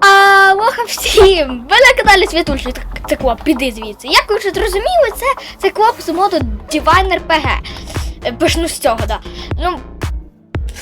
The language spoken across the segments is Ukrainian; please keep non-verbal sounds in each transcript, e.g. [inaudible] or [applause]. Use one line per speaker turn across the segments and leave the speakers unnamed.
А лоха всім! Ви на каналі Світульчик, так це клоп, піди звідси. Як ви вже зрозуміли, це, це клоп з моду Divine RPG. Е, Почну з цього, да. Ну,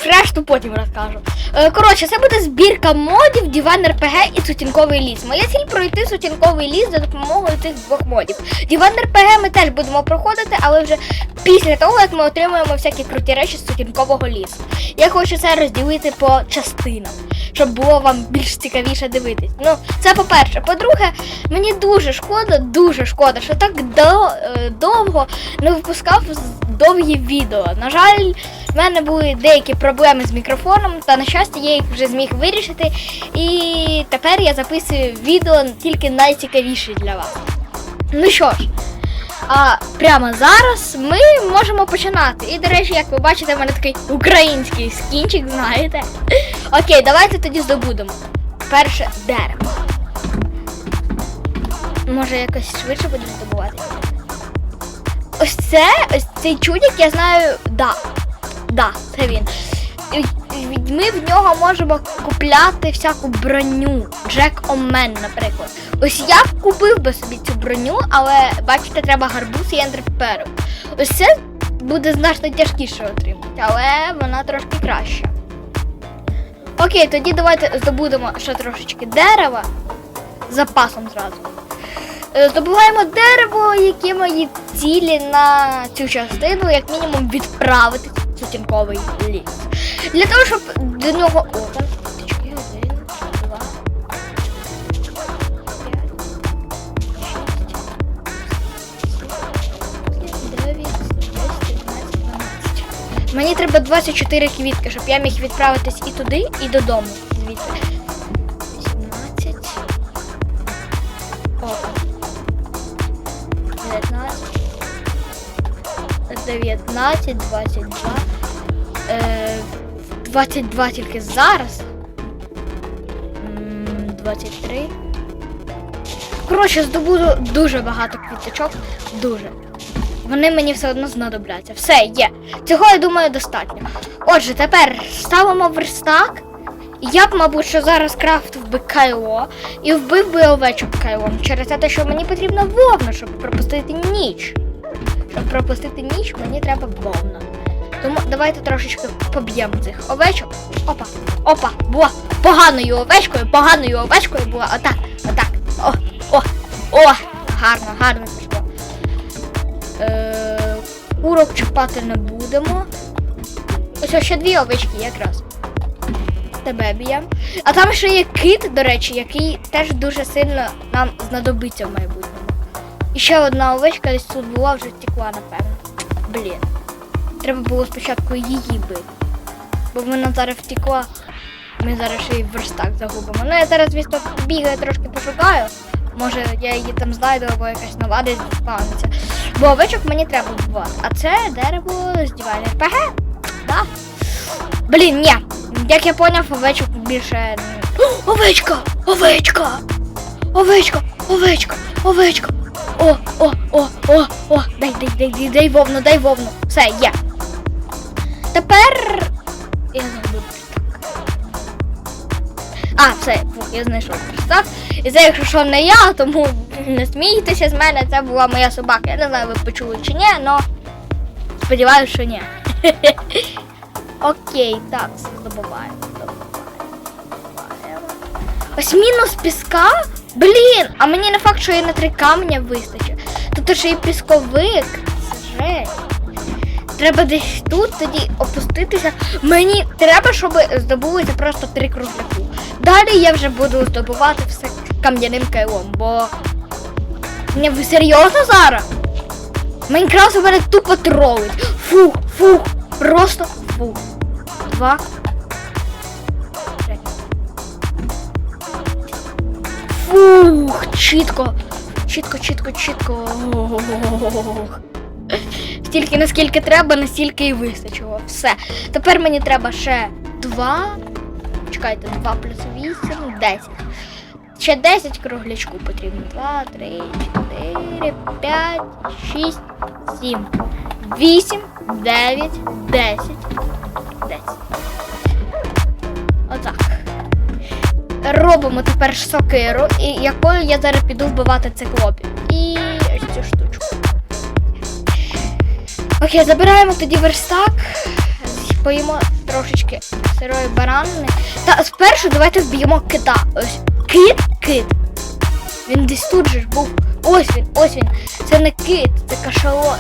решту потім розкажу. Е, Коротше, це буде збірка модів Divine RPG і Сутінковий ліс. Моя ціль пройти Сутінковий ліс за допомогою цих двох модів. Divine RPG ми теж будемо проходити, але вже після того, як ми отримуємо всякі круті речі з Сутінкового лісу. Я хочу це розділити по частинам, щоб було вам більш цікавіше дивитись. Ну, це по-перше. По-друге, мені дуже шкода, дуже шкода, що так е, довго не випускав довгі відео. На жаль, в мене були деякі проблеми з мікрофоном, та на щастя я їх вже зміг вирішити. І тепер я записую відео тільки найцікавіші для вас. Ну що ж, а прямо зараз ми можемо починати. І, до речі, як ви бачите, в мене такий український скінчик, знаєте. [laughs] Окей, давайте тоді здобудемо. Перше дерево. Може якось швидше будемо здобувати. Ось це, ось цей чудик, я знаю, да. Да, це він. Ми в нього можемо купляти всяку броню. Джек Омен, наприклад. Ось я б купив би собі цю броню, але бачите, треба гарбуз і ендерперу. Ось це буде значно тяжкіше отримати, але вона трошки краща. Окей, тоді давайте здобудемо ще трошечки дерева запасом зразу. Е, Здобуваємо дерево, яке мої цілі на цю частину, як мінімум, відправити в сутінковий ліс. Для того, щоб до нього. О, там один, два. Мені треба 24 квітки, щоб я міг відправитись і туди, і додому. Звідти. 18. Опа. 19. 19, 22. Е, 22 тільки зараз. 23. Коротше, здобуду дуже багато квіточок. Дуже. Вони мені все одно знадобляться. Все, є. Цього, я думаю, достатньо. Отже, тепер ставимо верстак. Я б, мабуть, що зараз крафтив би кайло і вбив би овечок кайлом. Через те, що мені потрібна вовна, щоб пропустити ніч. Щоб пропустити ніч, мені треба вовна. Тому давайте трошечки поб'ємо цих овечок. Опа, опа, була поганою овечкою, поганою овечкою була. Отак, отак. О, о, о! Гарно, гарно пішло. Е, курок чіпати не будемо. Ось ще дві овечки якраз. Тебе б'ємо. А там ще є кит, до речі, який теж дуже сильно нам знадобиться в майбутньому. І ще одна овечка десь тут була, вже втекла, напевно. Блін. Треба було спочатку її бити. Бо вона зараз втекла. Ми зараз ще й верстак загубимо. Ну я зараз, звісно, бігаю, трошки пошукаю. Може я її там знайду, або якась нова десь. Бо овечок мені треба вбивати. А це дерево здівання РПГ. Да. Блін, ні. Як я поняв, овечок більше. О, овечка! Овечка! Овечка! Овечка! Овечка! О, о, о, о, о! Дай, дай, дай, дай, дай вовну, дай вовну. Все, є. Тепер. Я забув. А, все, я знайшов так. І це, якщо що не я, тому не смійтеся з мене, це була моя собака. Я не знаю, ви почули чи ні, але сподіваюся, що ні. [laughs] Окей, так, здобуваємо, здобуваємо. Ось мінус піска. Блін, а мені не факт, що і на три камня вистачить. Тут ще і пісковик. Це жесть. Треба десь тут тоді опуститися. Мені треба, щоб здобулися просто три кругляку. Далі я вже буду здобувати все кам'яним кайлом, бо. Ні, ви серйозно зараз? Майнкрафт у мене тупо тролить. Фух, фух, просто фух. Два. Три. Фух, чітко. Чітко, чітко, чітко. Стільки, наскільки треба, настільки і вистачило. Все. Тепер мені треба ще два. Чекайте, 2 плюс 8, 10. Ще 10 круглячку потрібно. 2, 3, 4, 5, 6, 7, 8, 9, 10. 10. Отак. робимо тепер сокиру, якою я зараз піду вбивати циклопів. І ось цю штучку. Окей, забираємо тоді верстак. Поїмо трошечки сирої баранини. Та спершу давайте вб'ємо кита. Ось кит, кит. Він десь тут же ж був. Ось він, ось він. Це не кит, це кашалот.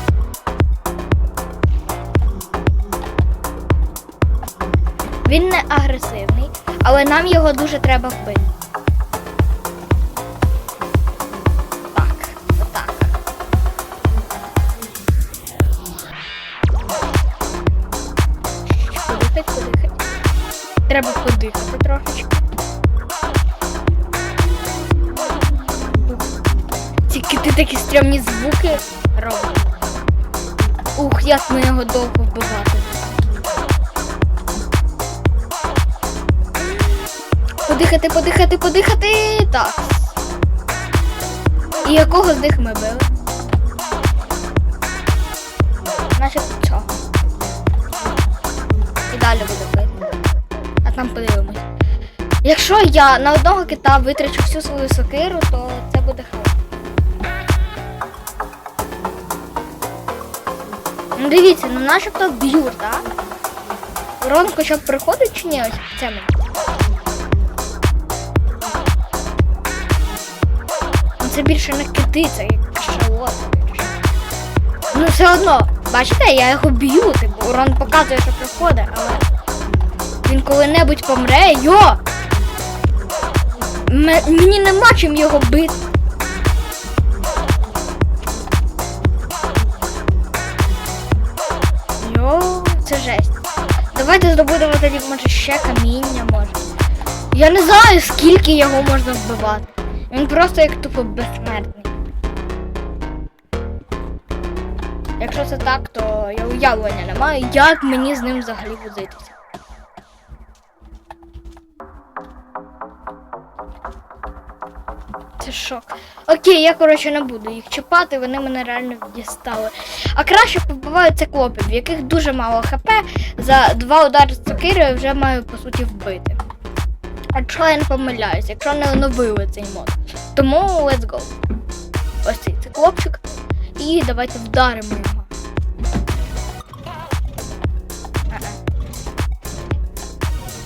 Він не агресивний, але нам його дуже треба вбити. Стрьомні звуки. Ух, як ми його довго вбивати. Подихати, подихати, подихати. Так. І якого з них ми били? Значить цього. І далі буде бити. А там подивимось. Якщо я на одного кита витрачу всю свою сокиру, то Ну дивіться, ну начебто б'ють, так? Урон хоча б приходить чи ні? Ось це. Ну, Це більше не кити, це як кашалот. Ну все одно, бачите, я його б'ю, типу, урон показує, що приходить, але він коли-небудь помре, йо! М- мені нема чим його бити. Давайте здобудемо тоді, може, ще каміння може. Я не знаю, скільки його можна вбивати. Він просто як тупо безсмертний. Якщо це так, то я уявлення не маю, як мені з ним взагалі возитися. Це. Окей, я коротше не буду їх чіпати, вони мене реально дістали. А краще побивають циклопів, в яких дуже мало хп. За два удари з цукирою вже маю по суті вбити. А Якщо я не помиляюсь, якщо не оновили цей мод. Тому let's go. Ось цей циклопчик. І давайте вдаримо його.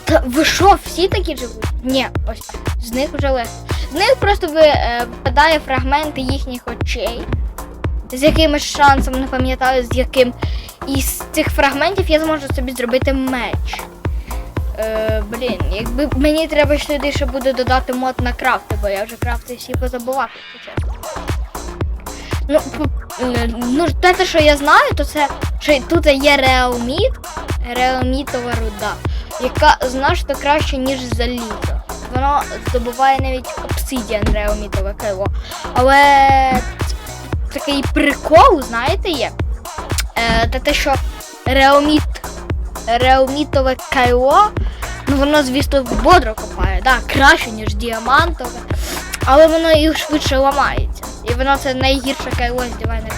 Та ви що, всі такі живуть? Ні, ось з них вже легко. Них просто е, випадає фрагменти їхніх очей. З якимось шансом, не пам'ятаю з яким. І з цих фрагментів я зможу собі зробити меч. Е, блін, якби мені треба сюди ще буде додати мод на крафти, бо я вже крафти всі позабував, якщо чесно. Ну, е, ну, те, що я знаю, то це, що тут є реоміт, реомітова руда, яка значно краще, ніж залізо. Воно здобуває навіть обсидіан реомітове кайло. Але такий прикол, знаєте, є. Е, те, те, що реоміт, реомітове кайло, ну воно, звісно, бодро копає, да, краще, ніж діамантове, але воно і швидше ламається. І воно це найгірше кайло з дивайних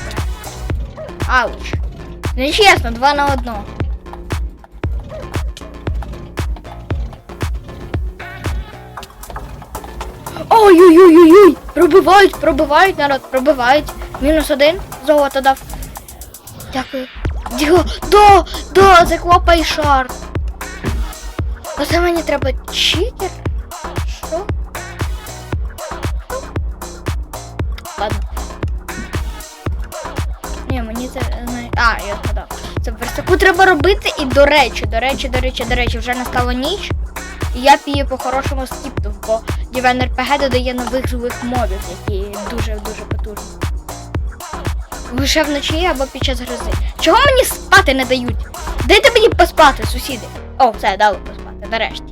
Ауч. Нечесно, два на одного. Ой-ой-ой-ой-ой! Пробивають, пробивають, народ, пробивають. Мінус один. Золото дав. Дякую. Діго, до, до, заклопай шар. Оце мені треба читер. Що? Ладно. Ні, мені це. А, я згадав. Це верстаку треба робити і до речі, до речі, до речі, до речі, вже настала ніч. І я б по-хорошому скіптив, бо Дівен РПГ додає нових живих мобів, які дуже-дуже потужні. Лише вночі або під час грози. Чого мені спати не дають? Дайте мені поспати, сусіди. О, все, дали поспати, нарешті.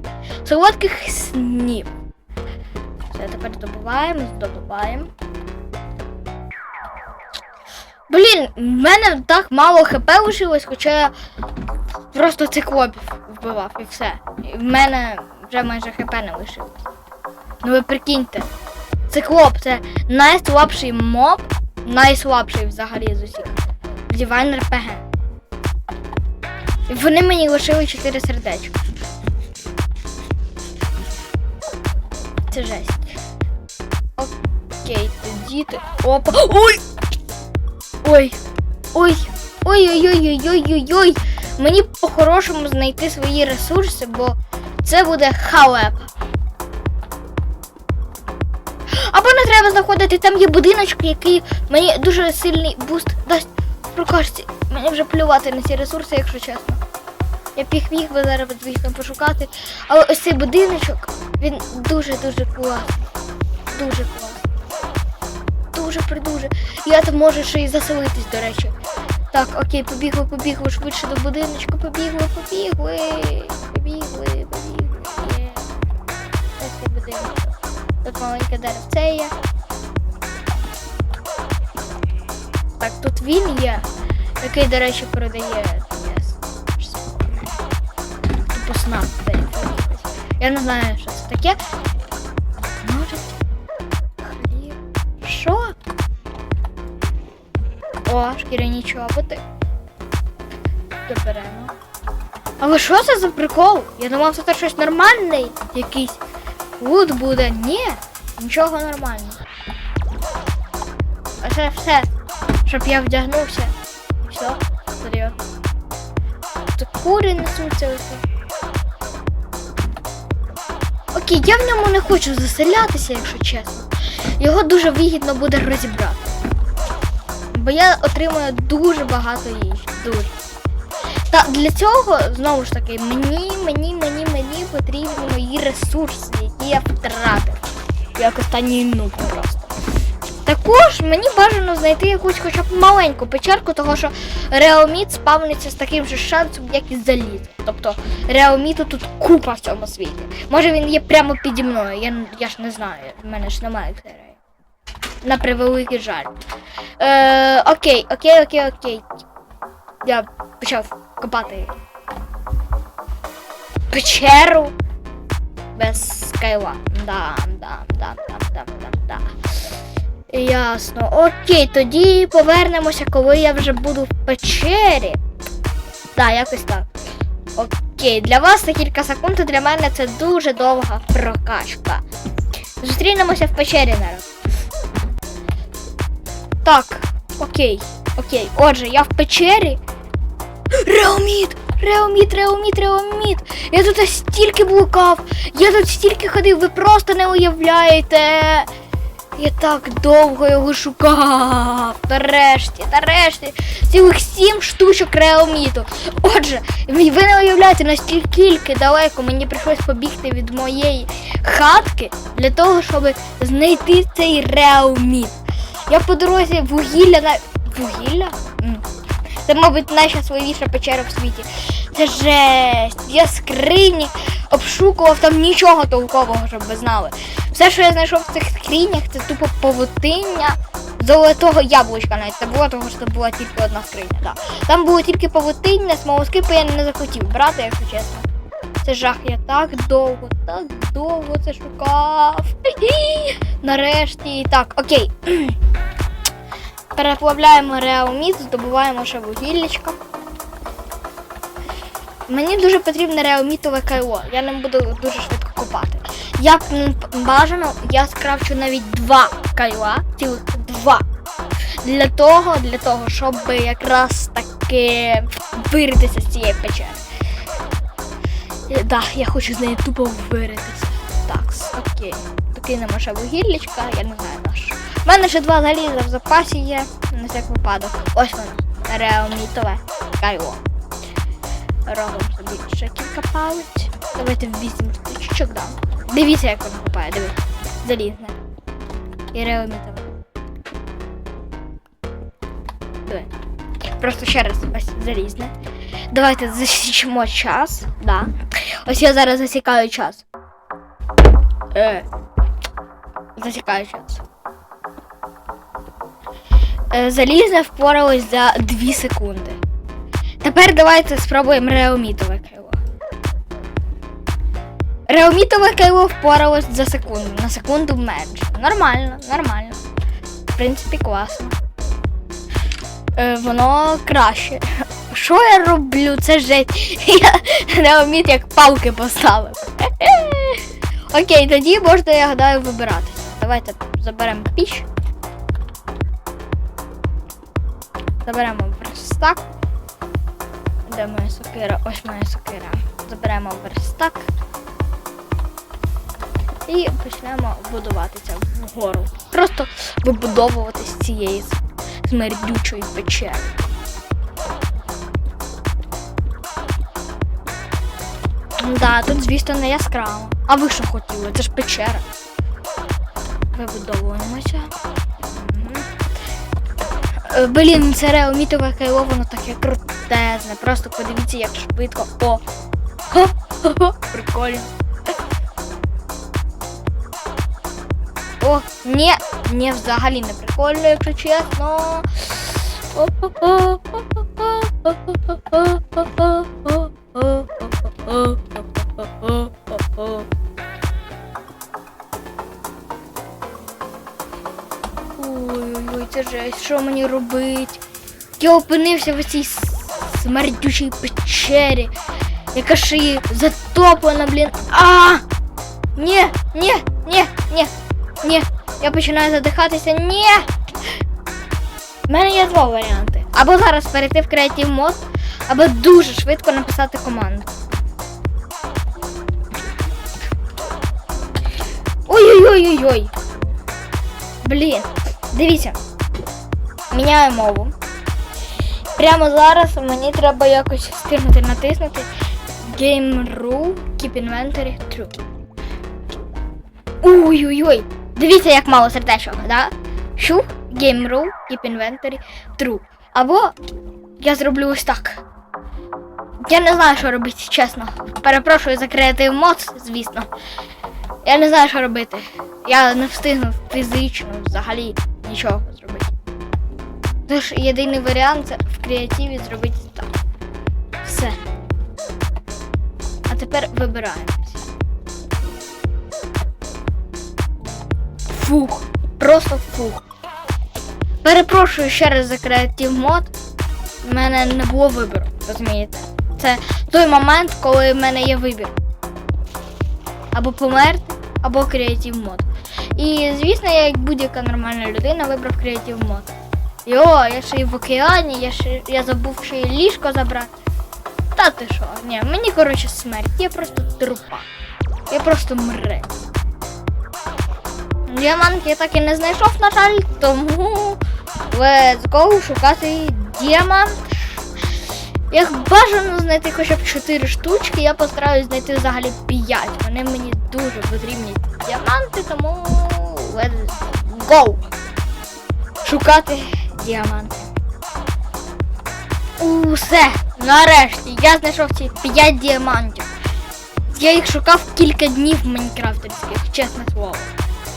Солодких снів. Все, тепер здобуваємо, здобуваємо. Блін, в мене так мало хп лишилось, хоча я просто циклопів вбивав і все. І в мене вже майже хп не лишилось. Ну ви прикиньте. Циклоп це найслабший моб, найслабший взагалі з усіх. RPG. І вони мені лишили 4 сердечка. це жесть. Окей, тоді ти. Опа. Ой! Ой! Ой! Ой-ой-ой-ой-ой-ой-ой! Мені по-хорошому знайти свої ресурси, бо це буде халепа. Або не треба знаходити, там є будиночок, який мені дуже сильний буст дасть в. Мені вже плювати на ці ресурси, якщо чесно. Я б їх міг би зараз звісно пошукати. Але ось цей будиночок, він дуже-дуже класний. Дуже класний. Дуже придуже. Я там можу ще й заселитись, до речі. Так, окей, побігли, побігли швидше до будиночку, побігли, побігли. Побігли, побігли. Є. Ось цей будиночок. Тут маленьке деревце є. Так, тут він є, який, до речі, продає. Тупо снап Я не знаю, що це таке. Може. Хліб. Що? О, шкіряні чоботи. Доберемо. Але що це за прикол? Я думав, це щось нормальне якийсь. Вуд буде. Ні, нічого нормального. А це все, щоб я вдягнувся. Все, серйозно. Це кури несуться оце. Окей, я в ньому не хочу заселятися, якщо чесно. Його дуже вигідно буде розібрати. Бо я отримую дуже багато їжі. Дуже. Та для цього, знову ж таки, мені, мені, мені потрібні мої ресурси, які я втратив. Як останній нуб просто. Також мені бажано знайти якусь хоча б маленьку печерку, того що реалміт спавниться з таким же шансом, як і заліз. Тобто реалміту тут купа в цьому світі. Може він є прямо піді мною, я, я ж не знаю, в мене ж немає серії. На превеликий жаль. Е, окей, окей, окей, окей. Я почав копати печеру без скайла. Да, да, да, да, да, да, да. Ясно. Окей, тоді повернемося, коли я вже буду в печері. Так, якось так. Окей, для вас це кілька секунд, а для мене це дуже довга прокачка. Зустрінемося в печері народ. Так, окей, окей. Отже, я в печері. Реоміт! Реоміт, реоміт, реоміт! Я тут стільки блукав, я тут стільки ходив, ви просто не уявляєте. Я так довго його шукав. Нарешті, нарешті. Цілих сім штучок реоміту. Отже, ви не уявляєте, настільки далеко мені прийшлось побігти від моєї хатки для того, щоб знайти цей реоміт. Я по дорозі вугілля на. Вугілля? Це, мабуть, найщасливіша печера в світі. Це жесть. Я скрині обшукував там нічого толкового, щоб ви знали. Все, що я знайшов в цих скринях, це тупо павутиння золотого яблучка навіть. Це було, тому що це була тільки одна скриня. Да. Там було тільки павутиння, смолоскипи я не захотів брати, якщо чесно. Це жах, я так довго, так довго це шукав. [laughs] Нарешті. Так, окей. [clears throat] Переплавляємо реалміт, здобуваємо ще вугіллячко. Мені дуже потрібне реалмітове кайло. Я ним буду дуже швидко копати. Я бажано, я скрафчу навіть два кайла, цілих два. Для того, для того, щоб якраз таки виритися з цієї печери. Так, да, я хочу з неї тупо виритися. Так, окей. Докинемо ще вугіллячка, я не знаю наш. У мене ще два заліза в запасі є, на всяк випадок. Ось воно. Реалмітове кайло. Робимо собі ще кілька палець. Давайте вісім штучок дам. Дивіться, як воно копає, дивіться. Залізне. І реалмітове. Диви. Просто ще раз ось залізне. Давайте засічемо час. Да. Ось я зараз засікаю час. Е. Засікаю час. Е, Залізне впоралось за 2 секунди. Тепер давайте спробуємо реомітове кайло. Реомітове кайло впоралось за секунду. На секунду менше. Нормально, нормально. В принципі, класно. Е, воно краще. [laughs] Що я роблю? Це жесть. [laughs] Я реоміт як палки поставив. [laughs] Окей, тоді можна, я гадаю, вибиратися. Давайте заберемо піч. Заберемо верстак. Де моя сокира? Ось моя сокира. Заберемо верстак. І почнемо будуватися вгору. Просто вибудовувати з цієї смердючої печери. Да, тут, звісно, не яскраво. А ви що хотіли? Це ж печера. Вибудовуємося. Е, Блін, це реомітове кайло, воно таке крутезне. Просто подивіться, як швидко. О! Хо-хо-хо, Прикольно. О, ні, ні, взагалі не прикольно, якщо чесно. Ой-ой-ой, це що мені робить? Я опинився в цій смердючій печері, яка ще й затоплена, блін. А! Ні, ні, ні, ні, ні. Я починаю задихатися. Ні. У мене є два варіанти. Або зараз перейти в Creative Mode, або дуже швидко написати команду. Ой-ой-ой-ой-ой. Блін, дивіться. Міняю мову. Прямо зараз мені треба якось встигнути натиснути Game Rule Keep Inventory True. Ой-ой-ой. Дивіться, як мало сердечок, да? Щух, Game Rule Keep Inventory True. Або я зроблю ось так. Я не знаю, що робити, чесно. Перепрошую за Creative Mods, звісно. Я не знаю, що робити. Я не встигну фізично взагалі нічого зробити. Тож єдиний варіант це в креативі зробити так. Все. А тепер вибираємося. Фух. Просто фух. Перепрошую ще раз за креатив мод. У мене не було вибору, розумієте? Це той момент, коли в мене є вибір. Або померти, або креатив мод. І звісно, я як будь-яка нормальна людина вибрав креатив мод. Йо, я ще й в океані, я ще я забув ще й ліжко забрати. Та ти що? Ні, мені коротше смерть. Я просто трупа. Я просто мрець. Діамант я так і не знайшов, на жаль, тому let's go шукати діамант. Як бажано знайти хоча б 4 штучки, я постараюсь знайти взагалі 5. Вони мені дуже потрібні діаманти, тому let's go. Шукати діаманти. Усе, нарешті, я знайшов ці 5 діамантів. Я їх шукав кілька днів в майнкрафтерських, чесне слово.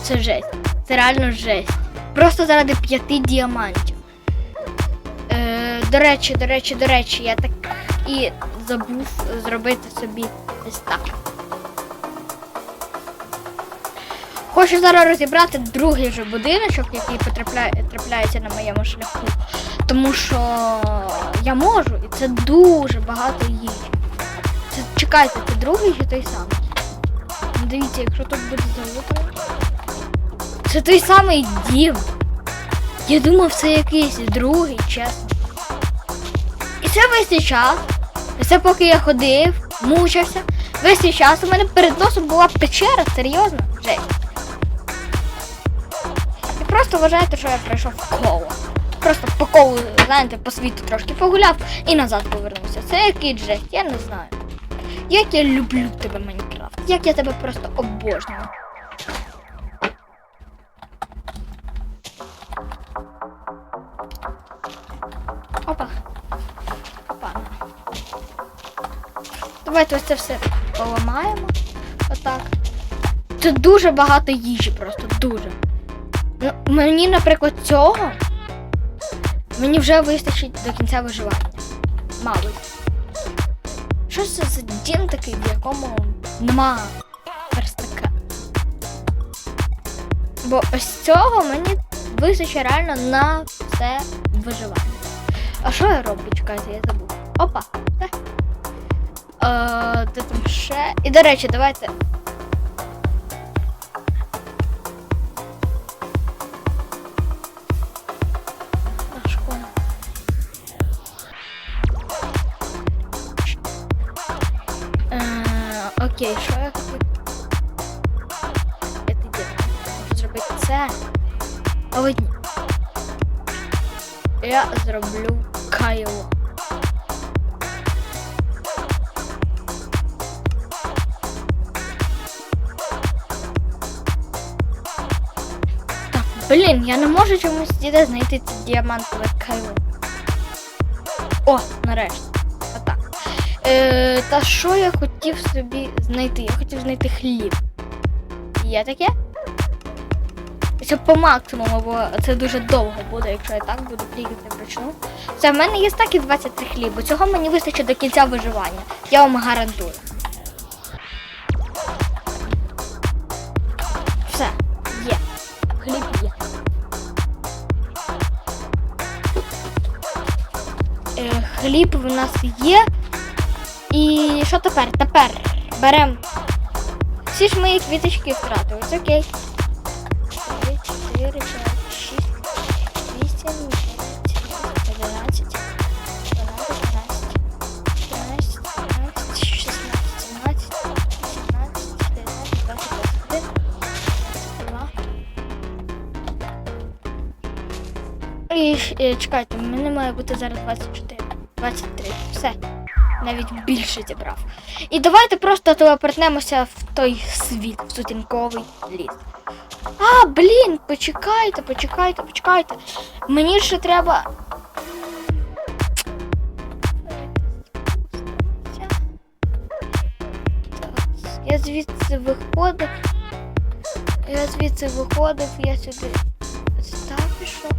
Це жесть. Це реально жесть. Просто заради п'яти діамантів. Е, до речі, до речі, до речі, я так і забув зробити собі ось. Хочу зараз розібрати другий же будиночок, який потрапляє, трапляється на моєму шляху. Тому що я можу, і це дуже багато їжі. Це, чекайте, це другий чи той самий? Дивіться, якщо тут буде залутано. Це той самий дім. Я думав, це якийсь другий, чесно. І це весь цей час. І це поки я ходив, мучився. Весь цей час у мене перед носом була печера, серйозно? Жесть. Просто вважаєте, що я пройшов коло. Просто по колу, знаєте, по світу трошки погуляв і назад повернувся. Це який жесть, я не знаю. Як я люблю тебе, Майнкрафт. Як я тебе просто обожнюю. Опа. Опа. Давайте ось це все поламаємо. Отак. Це дуже багато їжі, просто дуже. Ну, мені, наприклад, цього мені вже вистачить до кінця виживання. Мабуть. Що це за дім такий, в якому нема верстака? Бо ось цього мені вистачить реально на все виживання. А що я роблю? Чекайте, я забув. Опа, все. Е, де там ще? І до речі, давайте. Зроблю кайло. Блін, я не можу чомусь діде знайти це діамантове кайло. О, нарешті. Отак. Е, та що я хотів собі знайти? Я хотів знайти хліб. Є таке? Це по максимуму, бо це дуже довго буде, якщо я так буду клікати вручну. Це в мене є так і 23 хлібу. Цього мені вистачить до кінця виживання. Я вам гарантую. Все, є. Хліб є. Е, хліб в нас є. І що тепер? Тепер беремо. Всі ж мої квіточки втратили. Це окей. 3, 4, 5, 6, 8, 9, 11, 12, 13, 14, 16, 17, 18, 19, 20, 21, 22. І е, чекайте, в мене має бути зараз 24, 23. Все. Навіть більше зібрав. І давайте просто телепортнемося в той світ, в сутінковий ліс. А, блін, почекайте, почекайте, почекайте. Мені ще треба. Я звідси виходив. Я звідси виходив, я сюди став пішов.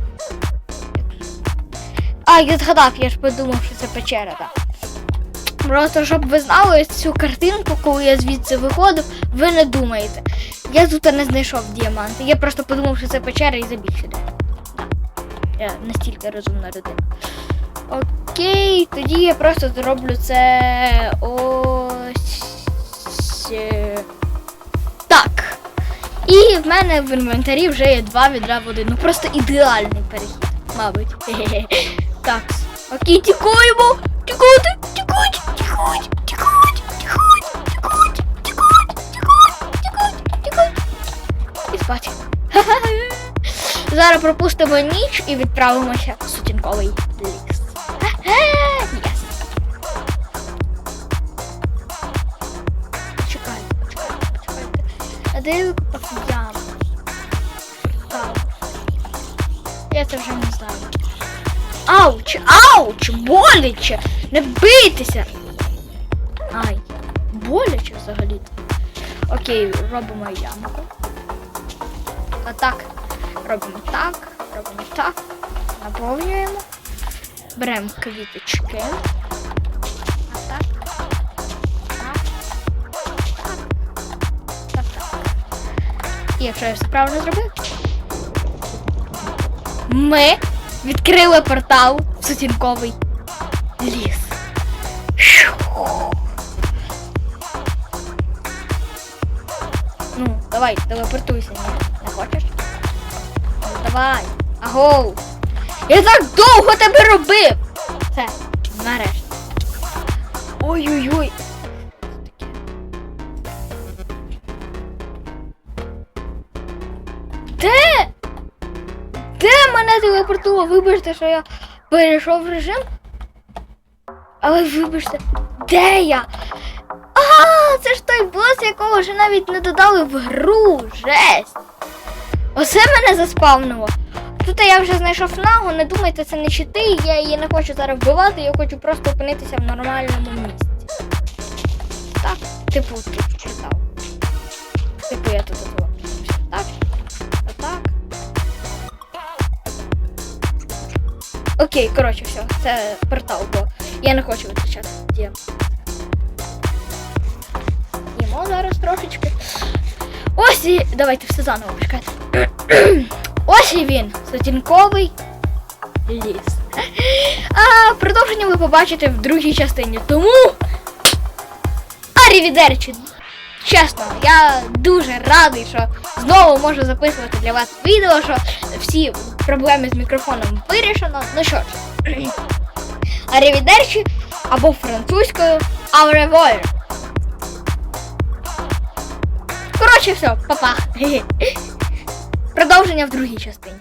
А, я згадав, я ж подумав, що це печера, так. Просто щоб ви знали цю картинку, коли я звідси виходив, ви не думаєте. Я тут не знайшов діаманти. Я просто подумав, що це печера і забіг сюди. Я настільки розумна людина. Окей, тоді я просто зроблю це ось. е, Так. І в мене в інвентарі вже є два відра води. Ну просто ідеальний перехід, мабуть. [laughs] Так. Окей, тікаємо! Тікайте! Тікать! Тікать! Спати. [laughs] Зараз пропустимо ніч і відправимося в сутінковий ліс. [laughs] Де я викопав. Я це вже не знаю. Ауч, ауч, боляче! Не бийтеся! Ай, боляче взагалі. Окей, робимо ямку. А так, робимо так, робимо так, наповнюємо. Беремо квіточки. А так. Так. Так. І якщо я все правильно зробив. Ми відкрили портал в сутінковий ліс. Ну, давай, телепортуйся, хочеш? Давай. Агоу. Я так довго тебе робив. Все, нарешті. Ой-ой-ой. Де? Де мене телепортував? Вибачте, що я перейшов в режим. Але вибачте, де я? А, це ж той бос, якого вже навіть не додали в гру. Жесть. Оце мене заспавнило. Тут я вже знайшов нагу, не думайте, це не щити, я її не хочу зараз вбивати, я хочу просто опинитися в нормальному місці. Так, типу тут читав. Типу я тут опинився. Так. Отак. Окей, коротше, все, це портал, бо я не хочу витрачати діям. Їмо зараз трошечки. Ось і. Давайте все заново чекайте. Ось і він. Сутінковий ліс. А продовження ви побачите в другій частині. Тому. Арівідерчі! Чесно, я дуже радий, що знову можу записувати для вас відео, що всі проблеми з мікрофоном вирішено. Ну що ж, [clears throat] арівідерчі або французькою revoir. Коротше, все, па-па. [laughs] Продовження в другій частині.